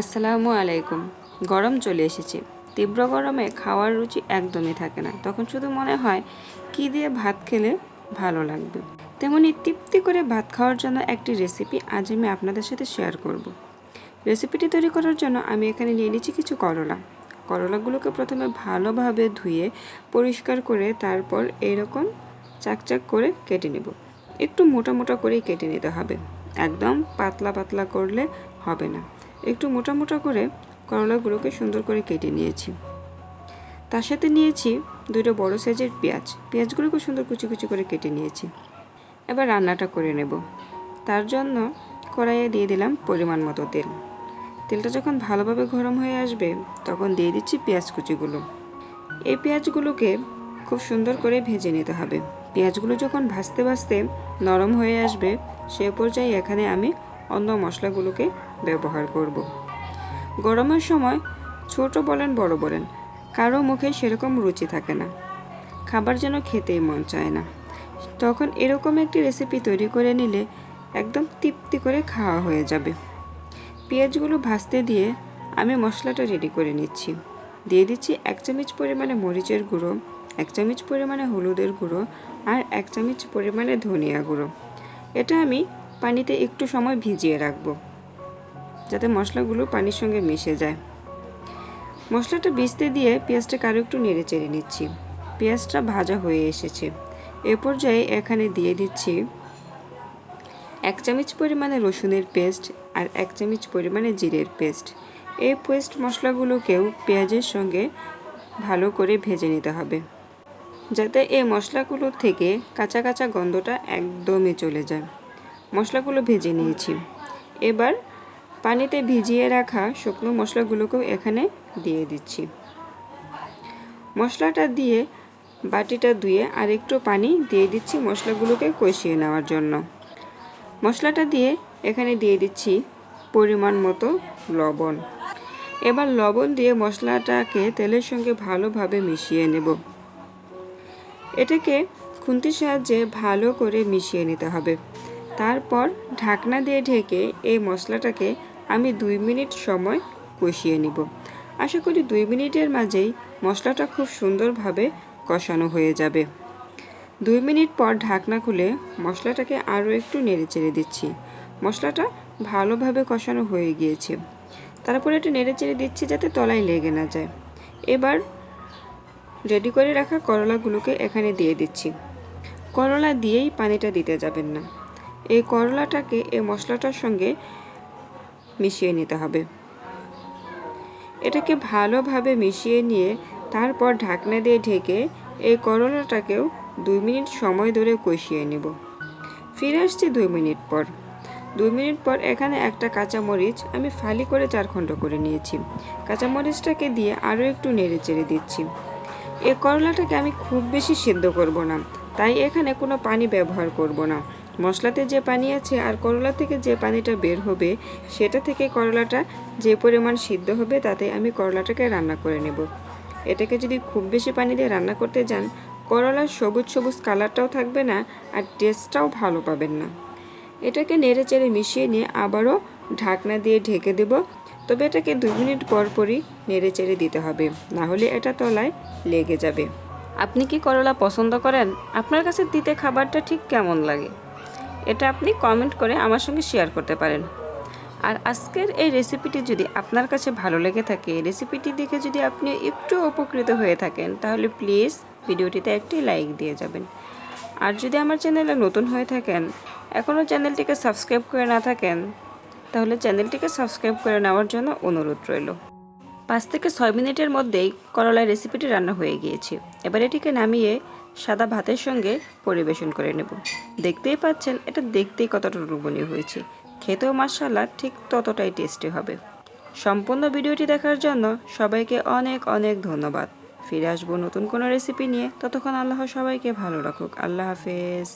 আসসালামু আলাইকুম। গরম চলে এসেছে। তীব্র গরমে খাওয়ার রুচি একদমই থাকে না। তখন শুধু মনে হয়, কি দিয়ে ভাত খেলে ভালো লাগবে? তেমনি তৃপ্তি করে ভাত খাওয়ার জন্য একটি রেসিপি আজ আমি আপনাদের সাথে শেয়ার করব। রেসিপিটি তৈরি করার জন্য আমি এখানে নিয়ে নিচ্ছি কিছু করলা। করলাগুলোকে প্রথমে ভালোভাবে ধুয়ে পরিষ্কার করে তারপর এরকম চাকচাক করে কেটে নেব। একটু মোটা মোটা করেই কেটে নিতে হবে। একদম পাতলা পাতলা করলে হবে না। একটু মোটা মোটা করে করলাগুলোকে সুন্দর করে কেটে নিয়েছি। তার সাথে নিয়েছি দুটো বড় সাইজের পেঁয়াজ। পেঁয়াজগুলোকে সুন্দর কুচি কুচি করে কেটে নিয়েছি। এবার রান্নাটা করে নেব। তার জন্য কড়াইয়ে দিয়ে দিলাম পরিমাণ মতো তেল। তেলটা যখন ভালোভাবে গরম হয়ে আসবে, তখন দিয়ে দিচ্ছি পেঁয়াজ কুচিগুলো। এই পেঁয়াজগুলোকে খুব সুন্দর করে ভেজে নিতে হবে। পেঁয়াজগুলো যখন ভাজতে ভাজতে নরম হয়ে আসবে, সে পর্যায়ে এখানে আমি অন্য মশলাগুলোকে ব্যবহার করব। গরমের সময় ছোট বলেন, বড় বলেন, কারও মুখে সেরকম রুচি থাকে না। খাবার যেন খেতেই মন চায় না। তখন এরকম একটি রেসিপি তৈরি করে নিলে একদম তৃপ্তি করে খাওয়া হয়ে যাবে। পেঁয়াজগুলো ভাজতে দিয়ে আমি মশলাটা রেডি করে নিচ্ছি। দিয়ে দিচ্ছি এক চামচ পরিমাণে মরিচের গুঁড়ো, এক চামচ পরিমাণে হলুদের গুঁড়ো আর এক চামচ পরিমাণে ধনিয়া গুঁড়ো। এটা আমি পানিতে একটু সময় ভিজিয়ে রাখব। যাতে মশলাগুলো পানির সঙ্গে মিশে যায়। মশলাটা ভিজতে দিয়ে পেঁয়াজটাকে আরও একটু নেড়ে চেড়ে নিচ্ছি। পেঁয়াজটা ভাজা হয়ে এসেছে। এ পর্যায়ে এখানে দিয়ে দিচ্ছি এক চামচ পরিমাণে রসুনের পেস্ট আর এক চামচ পরিমাণে জিরের পেস্ট। এই পেস্ট মশলাগুলোকেও পেঁয়াজের সঙ্গে ভালো করে ভেজে নিতে হবে। যাতে এই মশলাগুলোর থেকে কাঁচা কাঁচা গন্ধটা একদমই চলে যায়। মশলাগুলো ভেজে নিয়েছি। এবার পানিতে ভিজিয়ে রাখা শুকনো মশলাগুলোকেও এখানে দিয়ে দিচ্ছি। মশলাটা দিয়ে বাটিটা ধুয়ে আর একটু পানি দিয়ে দিচ্ছি মশলাগুলোকে কষিয়ে নেওয়ার জন্য। মশলাটা দিয়ে এখানে দিয়ে দিচ্ছি পরিমাণ মতো লবণ। এবার লবণ দিয়ে মশলাটাকে তেলের সঙ্গে ভালোভাবে মিশিয়ে নেব। এটাকে খুন্তির সাহায্যে ভালো করে মিশিয়ে নিতে হবে। তারপর ঢাকনা দিয়ে ঢেকে এই মশলাটাকে আমি দুই মিনিট সময় কষিয়ে নিব। আশা করি দুই মিনিটের মাঝেই মশলাটা খুব সুন্দরভাবে কষানো হয়ে যাবে। দুই মিনিট পর ঢাকনা খুলে মশলাটাকে আরও একটু নেড়ে চেড়ে দিচ্ছি। মশলাটা ভালোভাবে কষানো হয়ে গিয়েছে। তারপরে একটু নেড়ে চেড়ে দিচ্ছি যাতে তলায় লেগে না যায়। এবার রেডি করে রাখা করলাগুলোকে এখানে দিয়ে দিচ্ছি। করলা দিয়েই পানিটা দিতে যাবেন না। এই করলাটাকে এই মশলাটার সঙ্গে মিশিয়ে নিতে হবে। এটাকে ভালোভাবে মিশিয়ে নিয়ে তারপর ঢাকনা দিয়ে ঢেকে এই করলাটাকেও দুই মিনিট সময় ধরে কষিয়ে নেব। ফিরে আসছি দুই মিনিট পর। দুই মিনিট পর এখানে একটা কাঁচামরিচ আমি ফালি করে চার খণ্ড করে নিয়েছি। কাঁচামরিচটাকে দিয়ে আরও একটু নেড়ে চেড়ে দিচ্ছি। এই করলাটাকে আমি খুব বেশি সিদ্ধ করব না, তাই এখানে কোনো পানি ব্যবহার করব না। মশলাতে যে পানি আছে আর করলা থেকে যে পানিটা বের হবে, সেটা থেকে করলাটা যে পরিমাণ সিদ্ধ হবে, তাতে আমি করলাটাকে রান্না করে নেব। এটাকে যদি খুব বেশি পানি দিয়ে রান্না করতে যান, করলার সবুজ সবুজ কালারটাও থাকবে না আর টেস্টটাও ভালো পাবেন না। এটাকে নেড়ে চেড়ে মিশিয়ে নিয়ে আবারও ঢাকনা দিয়ে ঢেকে দেব। তবে এটাকে দুই মিনিট পর পরই নেড়ে চেড়ে দিতে হবে, না হলে এটা তলায় লেগে যাবে। আপনি কি করলা পছন্দ করেন? আপনার কাছে দিতে খাবারটা ঠিক কেমন লাগে? এটা আপনি কমেন্ট করে আমার সঙ্গে শেয়ার করতে পারেন। আর আজকের এই রেসিপিটি যদি আপনার কাছে ভালো লেগে থাকে রেসিপিটি দেখে যদি আপনি একটু উপকৃত হয়ে থাকেন, তাহলে প্লিজ ভিডিওটিতে একটি লাইক দিয়ে যাবেন। আর যদি আমার চ্যানেলে নতুন হয়ে থাকেন, এখনও চ্যানেলটিকে সাবস্ক্রাইব করে না থাকেন, তাহলে চ্যানেলটিকে সাবস্ক্রাইব করে নেওয়ার জন্য অনুরোধ রইল। পাঁচ থেকে ছয় মিনিটের মধ্যেই করলার রেসিপিটি রান্না হয়ে গিয়েছে। এবার এটিকে নামিয়ে সাদা ভাতের সঙ্গে পরিবেশন করে নেব। দেখতেই পাচ্ছেন, এটা দেখতেই কতটা রূপণীয় হয়েছে। খেতেও মাসাল্লা ঠিক ততটাই টেস্টি হবে। সম্পূর্ণ ভিডিওটি দেখার জন্য সবাইকে অনেক অনেক ধন্যবাদ। ফিরে আসব নতুন কোনো রেসিপি নিয়ে। ততক্ষণ আল্লাহ সবাইকে ভালো রাখুক। আল্লাহ হাফেজ।